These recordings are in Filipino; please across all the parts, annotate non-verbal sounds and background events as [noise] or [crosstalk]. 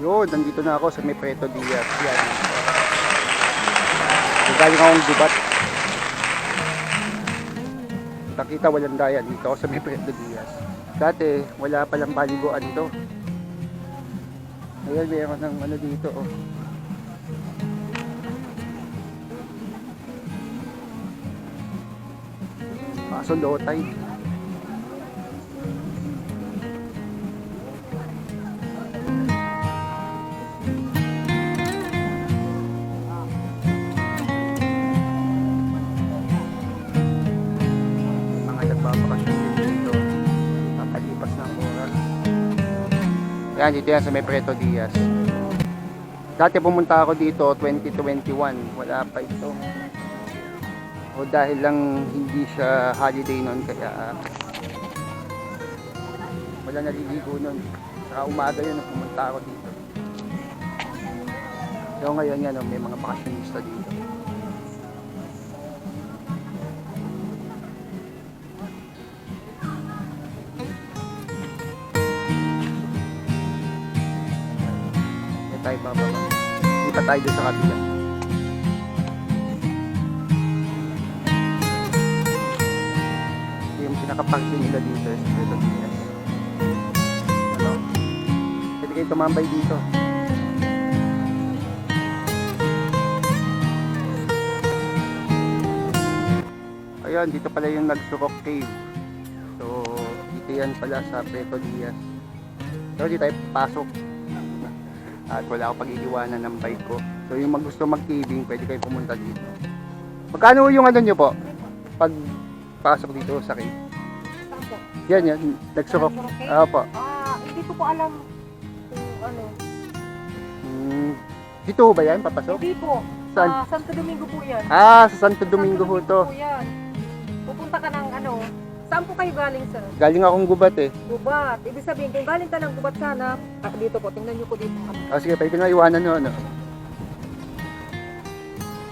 Yun, nandito na ako sa may Preto Diaz. Yan. Galing akong gubat. Nakita walang daya dito ako sa may Preto Diaz. Dati, wala palang paliguan ito. Ayan, mayroon ng ano dito. Oh. Kaso low Yan, dito yan sa may Preto Diaz. Dati pumunta ako dito 2021. Wala pa ito. O dahil lang hindi siya holiday noon kaya wala naliligo noon. Saka umaga yun pumunta ako dito. So ngayon yan, oh, may mga bakasyonista dito. Tayo bababa. Hindi pa tayo doon sa kabila. Ito yung pinaka-parking nila dito. Quezon Diaz. Ano? Pwede kayo tumambay dito. Ayun, dito pala yung Nagsurok Cave. So, dito yan pala sa Preto Diaz. So, dito tayo pasok. At wala akong pag-iiwanan ng bike ko. So, yung mag gusto mag-caving, pwede kayo pumunta dito. Magkano yung ano nyo po? Pag pasok dito sa cave. Yan yan, Nagsurok. Ah, po. Ah, hindi ko po alam kung ano. Hmm, dito ba yan, papasok? Hindi po. Saan? Ah, Santo Domingo po yan. Ah, sa Santo Domingo ho to. po yan. Pupunta ka ng ano. Saan po kayo galing sir? Galing akong gubat eh. Gubat. Ibig sabihin, kung galing ka ng gubat sana, ah, dito po, tingnan nyo po dito. Ah, sige, pwede na iwanan nyo, ano.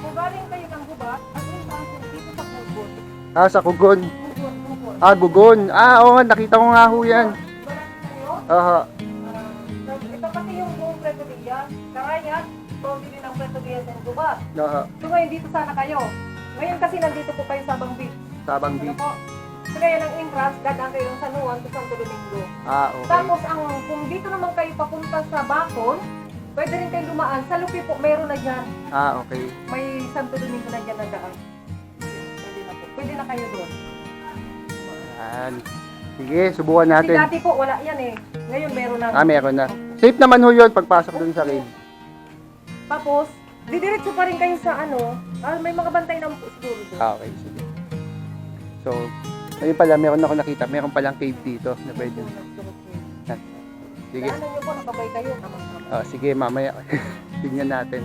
Kung galing kayo ng gubat, at yun saan po, dito sa Gugot. Ah, sa Kugon. Ah, Gugon. Ah, oo nga, nakita ko nga ho yan. Galing kayo. Aha. Ah, ito kasi yung buong Preto Villa. Karayan, din ng Preto Villa sa gubat. Aha. So ngayon dito sana kayo. Ngayon kasi nandito po kayo sa Bang Beach. Sabang Ano Beach. po? So ngayon ang entrance, dadaan kayo ng San Juan to Santo Domingo. Ah, okay. Tapos ang kung dito naman kayo papunta sa Bacon, pwede rin kayo dumaan. Sa Lupi po, meron na dyan. Ah, okay. May Santo Domingo na dyan na daan. Pwede na po. Pwede na kayo doon. Yan. Sige, subukan Kasi natin. dati po, wala yan eh. Ngayon meron na. Ah, meron na. Safe naman ho yun pagpasok dun sa cave. Tapos, didiretso pa rin kayo sa ano. Ah, may mga bantay na po siguro doon. Ah, okay, sige. So, ayun pala, meron ako nakita. Meron palang cave dito na pwede. Sige. Daanan nyo po, nakabay kayo. Ah, sige, mamaya. [laughs] Tingnan natin.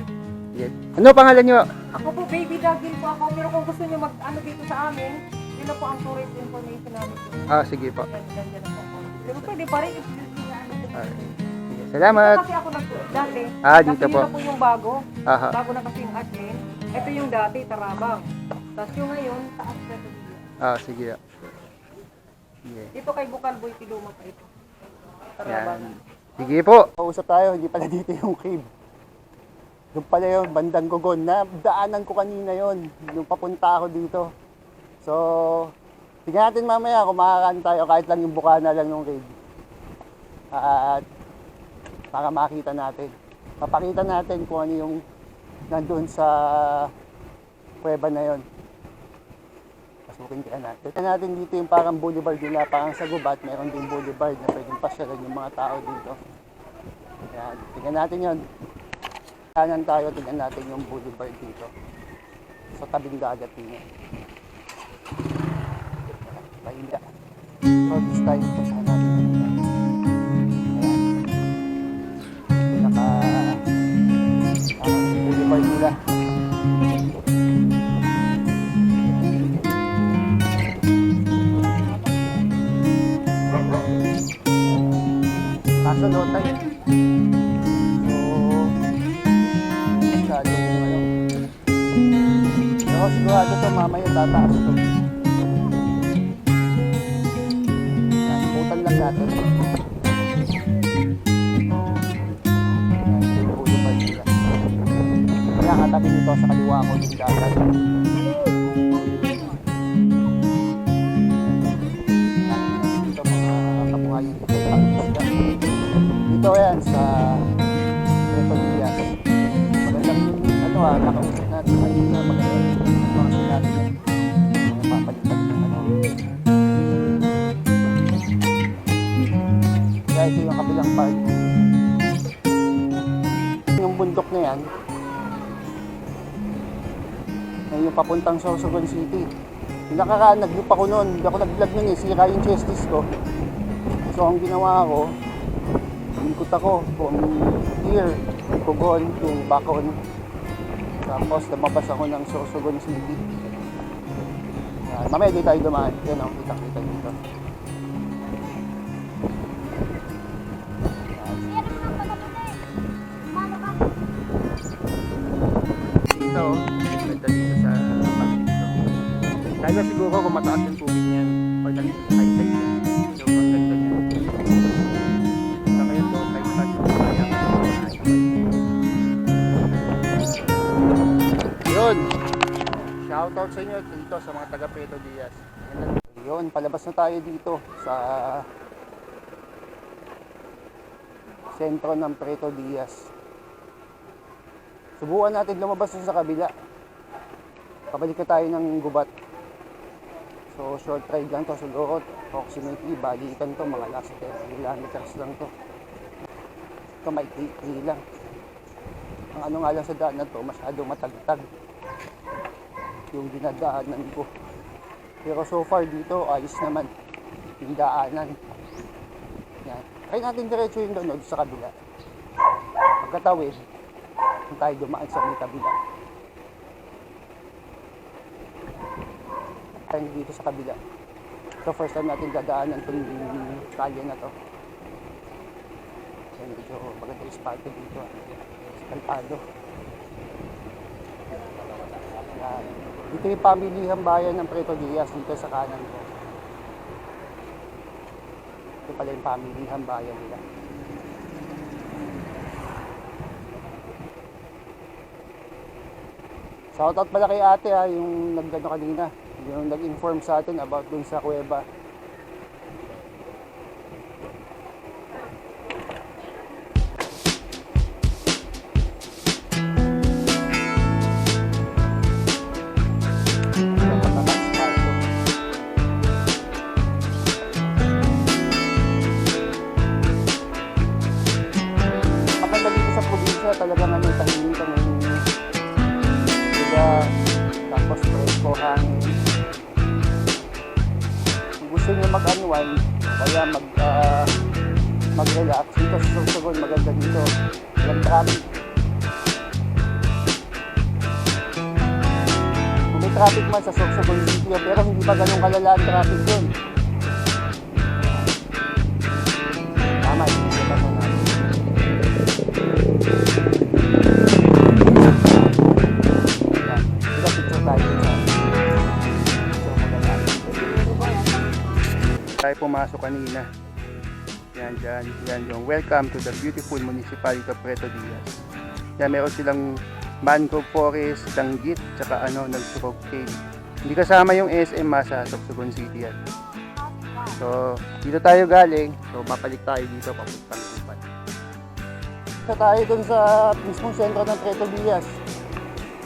Sige. Ano pangalan nyo? Ako po, baby doggy po ako. Pero kung gusto nyo mag-ano dito sa amin, yun na po ang tourist information namin. Ah, sige po. Yan, yan, yan po. Pero pwede pa rin. ano. Ah, sige. Salamat. Kasi ako nag dati. Ah, dito kasi po. na po yung bago. Aha. Bago na kasi yung admin. Ito yung dati, Tarabang. Tapos yung ngayon, taas na ito. Ah, sige. Sige. Dito kay Bukal Boy Piluma pa ito. Tarabang. Yan. Sige po. Pausap tayo, hindi pala dito yung cave. Doon pala yung bandang gugon na daanan ko kanina yon nung papunta ako dito. So, tingnan natin mamaya kung makakain tayo kahit lang yung bukana lang ng cave. At para makita natin. Papakita natin kung ano yung nandun sa kuweba na yon. Pasukin kaya natin. Tignan natin dito yung parang boulevard nila, parang sa gubat, meron din boulevard na pwedeng pasyalan yung mga tao dito. Ayan, tingnan natin yon. Kanan tayo, tingnan natin yung boulevard dito. Sa tabing dagat niya. Pahinga. So this time, puntahan natin. Ayan. Pinaka ah, boulevard nila. ano tayo. Oo. Masyado mo ngayon. Ako sigurado to mamaya tataas to. Nakutan lang natin. Kaya katabi nito sa kaliwa ko yung dagat. Ano ah, nakausap natin kanina magandang mga sinabi niya. Mga papalitan ng ano. Kaya ito yung kabilang part. Yung bundok na yan, na yung papuntang Sorsogon City. Yung nakaraan, nag-loop ako noon. Hindi ako nag-vlog noon eh. Sira yung chestis ko. So, ang ginawa ko, ikot ako from here, Kugon to Bacon. Tapos, lumabas ako ng Sorsogon City. Yan. Mamaya di tayo dumaan. Yan ang kita-kita dito. Dito, oh. ganda dito sa pagod dito. Kaya siguro kung mataas yung tubig Sa inyo dito sa mga taga Pedro Diaz. Yun, palabas na tayo dito sa sentro ng Preto Diaz. Subukan natin lumabas sa kabila. Pabalik na tayo ng gubat. So, short ride lang to. Siguro, approximately, balikan to. Mga last 10 kilometers lang to. Ito, may lang. Ang ano nga lang sa daan na to, masyado matagtag. Yung dinadaanan ko. Pero so far dito, ayos naman. Yung daanan. Yan. Kaya natin diretso yung doon sa kabila. Pagkatawid, tayo dumaan sa may kabila. Tayo dito sa kabila. So first time natin dadaanan itong kalye na to. Yan, medyo maganda yung spot dito. ah. Sa Kalpado. Dito yung pamilihang bayan ng Preto Diaz dito sa kanan ko. Ito pala yung pamilihang bayan nila. Shoutout pala kay ate ha, yung nagano kanina, yung nag-inform sa atin about dun sa kuweba. Probinsya, talagang ano, tahimik ang Diba, tapos presko hangin. Kung gusto niyo mag-unwind, kaya mag, ah, mag-relax. Dito sa Sorsogon, maganda dito. Walang traffic. Kung may traffic man sa Sorsogon pero hindi pa ganun kalala ang traffic doon. Tayo pumasok kanina. Yan, dyan. Yan yung welcome to the beautiful municipality of Preto Diaz. Yan, meron silang mangrove forest, danggit, tsaka ano, nag-stroke cave. Hindi kasama yung SM ha, sa Sorsogon City yan. So, dito tayo galing. So, babalik tayo dito papuntang Lipan. Sa tayo dun sa mismong sentro ng Preto Diaz.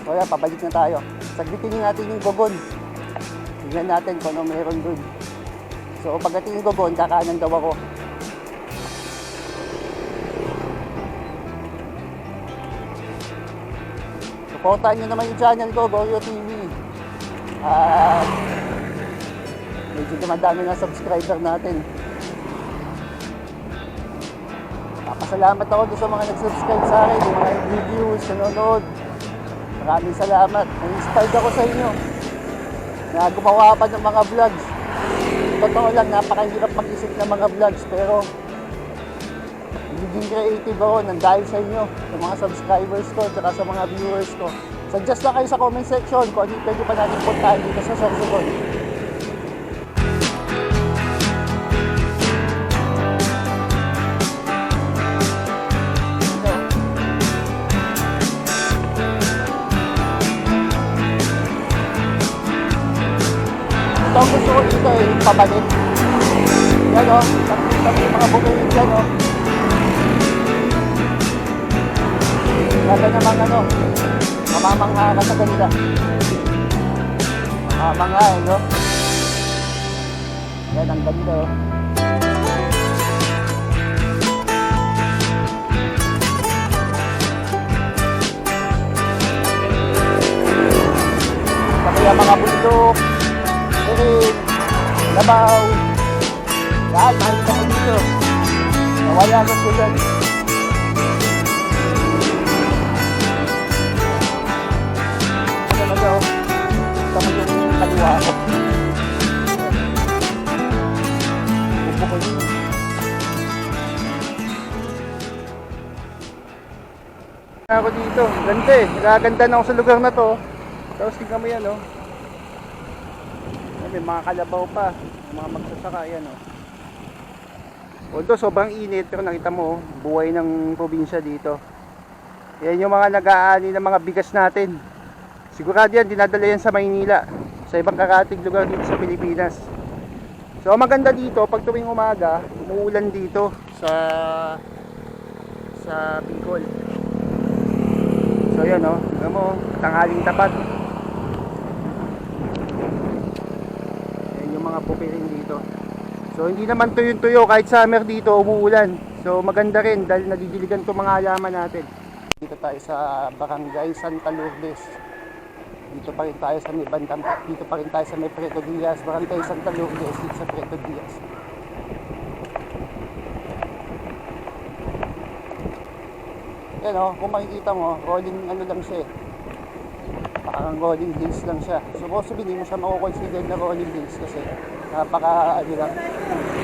So yan, pabalik na tayo. Sagbitin natin yung gogon. Tingnan natin kung ano meron dun. So pagdating yung gogon, kakanan daw ako. Supportahan nyo naman yung channel ko, Goyo TV. At medyo dumadami na subscriber natin. Papasalamat ako doon sa mga nag-subscribe sa akin, yung mga reviews, nanonood. Maraming salamat. Na-inspired ako sa inyo. Na gumawa pa ng mga vlogs. Totoo lang, napakahirap mag-isip ng mga vlogs. Pero, nagiging creative ako nang dahil sa inyo, sa mga subscribers ko, at sa mga viewers ko. Suggest lang kayo sa comment section kung ano pwede pa natin puntahan dito sa Sorsogon. Ang gusto ko dito eh, pabalik. Yan o, tapos yung mga bukid dyan o. Ganda naman ano, mamamangha ka sa ganda. Mamamangha eh, no? Yan, ang ganda oh. Saka yung mga bundok, siring, labaw, lahat makikita mo dito. Nawala ko po yan. Talaga oh. Kita mo yung kaliwa ko. Bubukol yun. Ako dito, ganda eh. Nagaganda na ako sa lugar na to. Tapos tingnan mo yan oh. May mga kalabaw pa. Mga magsasaka yan oh. Although sobrang init pero nakita mo oh, buhay ng probinsya dito. Yan yung mga nag-aani ng mga bigas natin. Sigurado yan, dinadala yan sa Maynila. Sa ibang karating lugar dito sa Pilipinas. So maganda dito, pag tuwing umaga, umuulan dito sa sa Bicol. So yan oh, tingnan mo, tanghaling tapat. Yan yung mga pupirin dito. So hindi naman tuyo-tuyo kahit summer dito umuulan. So maganda rin dahil nadidiligan to mga halaman natin. Dito tayo sa Barangay Santa Lourdes. Dito pa rin tayo sa may bandang, dito pa rin tayo sa may Preto Diaz, Barangay Santa Lourdes, dito sa Preto Diaz. Yan o, kung makikita mo, rolling ano lang siya eh. Parang rolling hills lang siya. So, possibly, hindi mo siya makukonsider na rolling hills kasi napaka, lang.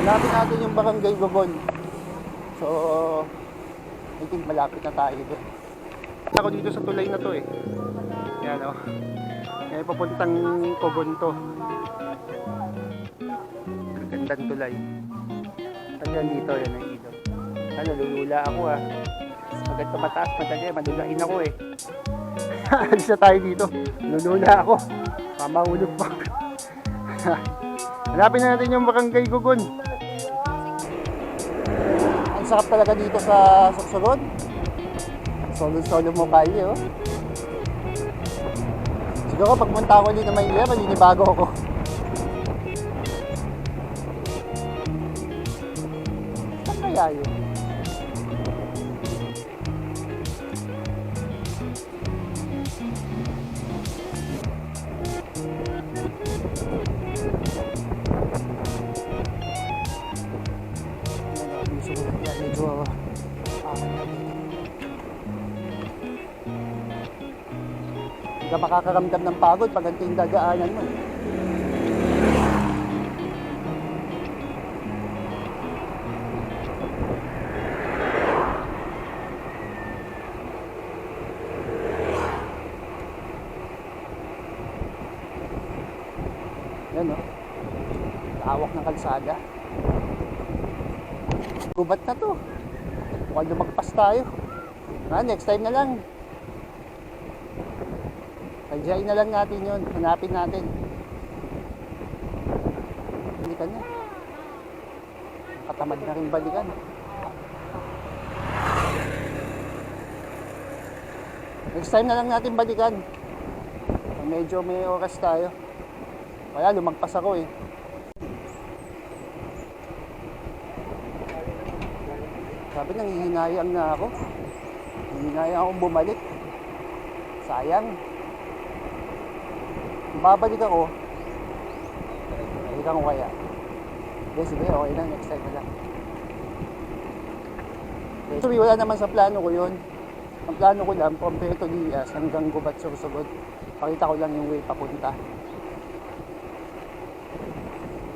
Hanapin natin yung barangay Gobon. So, I think malapit na tayo doon. Ako dito sa tulay na to eh. Yan o. Kaya papuntang Cogon to. Gandang tulay. Hanggang dito, yan ang ilaw. Ano, lulula ako ah. Agad ka mataas, madali, malulain ako eh. [laughs] Alis na tayo dito. Lulula ako. Mamahulog pa. [laughs] Hanapin na natin yung barangay Gugon. Ang sarap talaga dito sa Sorsogon. Solo-solo mo kaya oh. Siguro pagpunta ko ulit na Maynila, maninibago ako. Saan kaya yun? Makakaramdam ng pagod pag ganito yung dadaanan mo. Yan o. Lawak ng kalsada. Gubat na to. Mukhang lumagpas tayo. Ah, next time na lang. Sadyain na lang natin yun. Hanapin natin. Balikan na. Katamad na rin balikan. Next time na lang natin balikan. Medyo may oras tayo. Kaya lumagpas ako eh. Sabi nangihinayang na ako. Nangihinayang akong bumalik. Sayang. Babalik ako, balikan ko kaya. Hindi, sige, okay lang. Next time na. Okay. So, wala naman sa plano ko yun. Ang plano ko lang, from Puerto Diaz hanggang Gubat Sursugod. Pakita ko lang yung way papunta.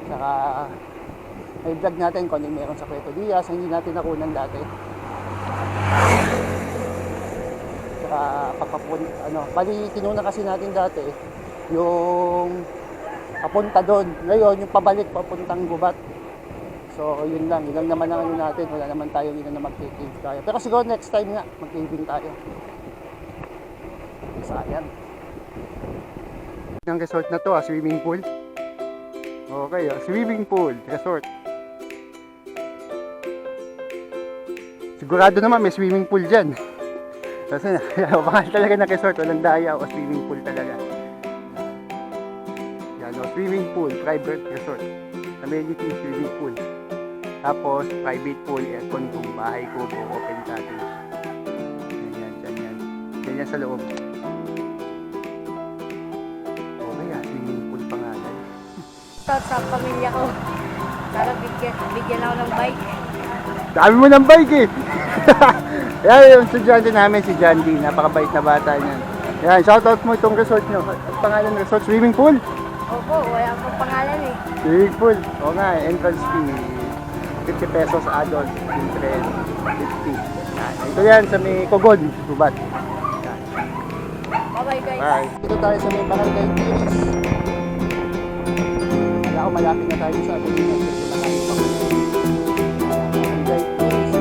Saka, may vlog natin kung ano yung meron sa Puerto Diaz, hindi natin nakunan dati. Saka, papapun, ano, bali, tinuna kasi natin dati, yung papunta doon. Ngayon, yung pabalik, papuntang gubat. So, yun lang. Yun lang naman ang ano natin. Wala naman tayo yun na mag-cave tayo. Pero siguro next time nga, mag-caving tayo. Sayang. Ang resort na to, ah, swimming pool. Okay, oh, swimming pool, resort. Sigurado naman may swimming pool dyan. Kasi [laughs] baka talaga ng resort, walang daya o swimming pool talaga. Yan o, swimming pool, private resort. Amenity swimming pool. Tapos, private pool, aircon kung bahay ko, open cottage. Ganyan, ganyan. Ganyan sa loob. Okay ah, swimming pool pangalan. Ito sa pamilya ko. Para bigyan, bigyan ako ng bike. Dami mo ng bike eh. [laughs] Yan yung estudyante namin si John D. Napakabait na bata niyan. Yan, shoutout mo itong resort nyo. Pangalan ng resort, swimming pool. Opo, wala pang pangalan eh. Swimming pool. O nga, entrance fee. 50 pesos adult. Interest 50. Yan. Ito yan sa may Kogon, Subat. Yan. Bye-bye guys. Bye. Dito tayo sa may Barangay Tiris. Wala ko malapit na tayo sa atin dito. Barangay Tiris.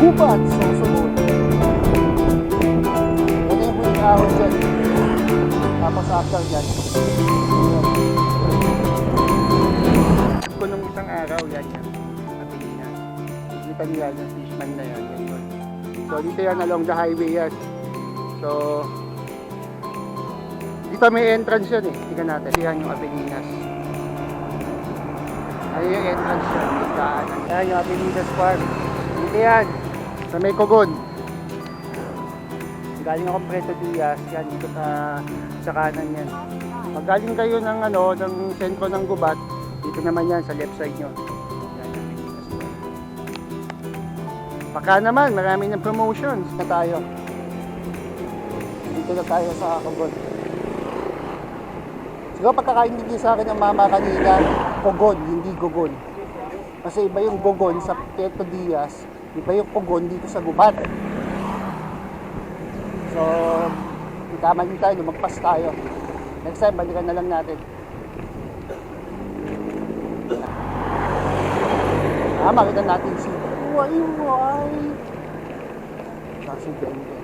Gubat, Sosobot. Ito yung huling ahon dyan. Tapos after dyan. Ko nung isang araw, yan yan. Sabi niya. Kita niya yung fishman na yan. yan. So dito yan along the highway yan. So dito may entrance yan eh. Tingnan natin. Yan yung Avenidas. Ayun yung entrance yan. Daanan. Ayan yung Avenidas Park. Dito yan. Sa may Kogon. Galing ako Preto Diaz. Yan dito sa, sa kanan yan. Pag galing kayo ng ano, ng sentro ng Gubat, dito naman yan sa left side nyo. Baka naman, marami ng promotions na tayo. Dito na tayo sa Kogon. Siguro pagkakaintindi sa akin ng mama kanina, Kogon, hindi Gogon. Kasi iba yung Gogon sa Teto Diaz, iba yung Kogon dito sa Gubat. So, tama din tayo, lumagpas tayo. Next time, balikan na lang natin. Ah, makita natin si Wayway. Saka si Bende.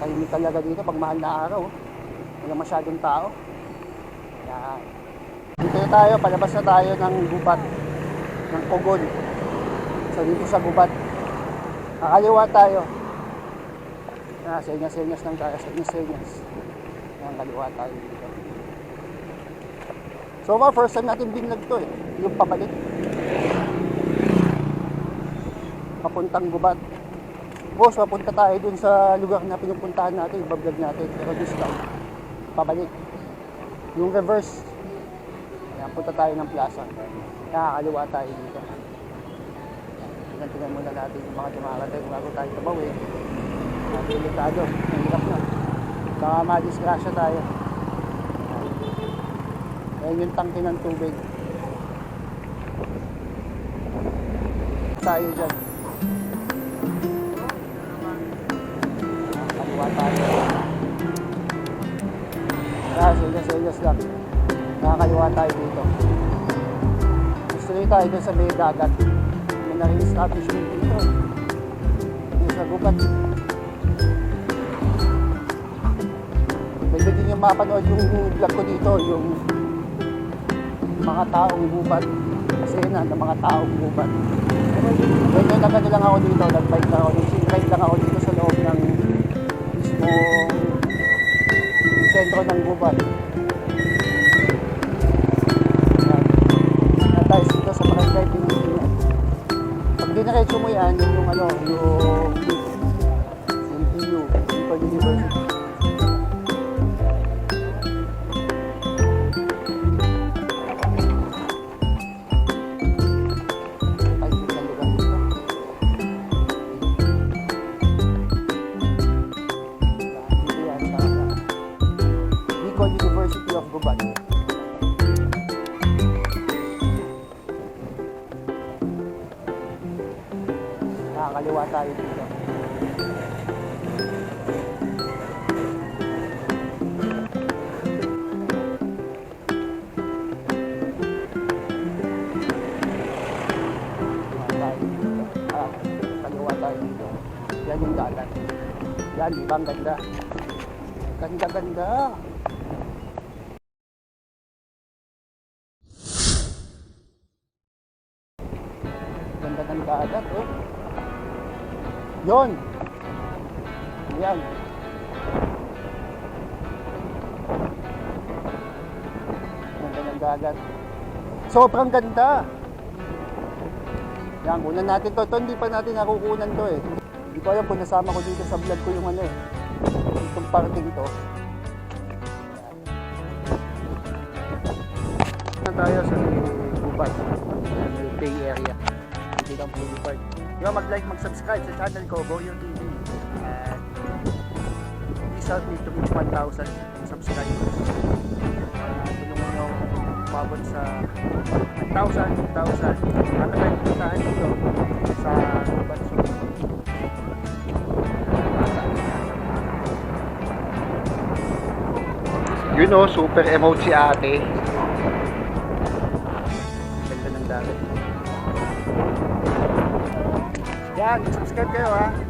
Tahimik talaga dito pag mahal na araw. Wala masyadong tao. Yan. Dito tayo, palabas na tayo ng gubat ng Kogon. So dito sa gubat. Kakaliwa tayo. Ah, senyas-senyas lang tayo, senyas-senyas. Yan, kaliwa tayo dito. So far, first time natin binlag to eh. Yung pabalik. Papuntang gubat. Boss, papunta tayo dun sa lugar na pinupuntahan natin, ibablog natin. Pero this time, pabalik. Yung reverse, ayan, punta tayo ng plaza. Nakakaliwa tayo dito. Tingnan muna natin yung mga dumarating bago tayo tumawid. At delikado, mahirap na. Baka madisgrasya tayo. Ayan yung tangke ng tubig. Tayo dyan. Kaliwa tayo. Ah, senyas-senyas lang. Nakakaliwa tayo dito. Gusto rin tayo dun sa may dagat. May na-establishment dito. Dito sa gubat. Pwede yung mapanood yung vlog ko dito, yung mga taong gubat. Kasi na, ng mga taong gubat. Ganyan na ganyan lang ako dito, nag-bike lang ako, nag-ride lang ako dito sa loob ng mismo sentro ng gubat. Yun yung ano, yung Yan di ba ang ganda? Ganda-ganda. Ganda ng dagat, oh. Yon. Yan. Ganda ng dagat. Sobrang ganda. Yan, kunan natin to. Ito, hindi pa natin nakukunan to eh. Hindi ko alam nasama ko dito sa vlog ko yung ano eh. Itong parting to. Na tayo sa Gubat, Bay Area. Hindi lang Boulevard. Diba mag-like, mag-subscribe sa channel ko, Boyo TV. And please help me to reach 1,000 subscribers. Uh, tulungan nyo umabot sa 1,000, 2,000. Ano tayo puntahan dito sa Gubat Zoo. Yun o, super emote si ate. Ganda ng dagat. Yan, subscribe kayo ha.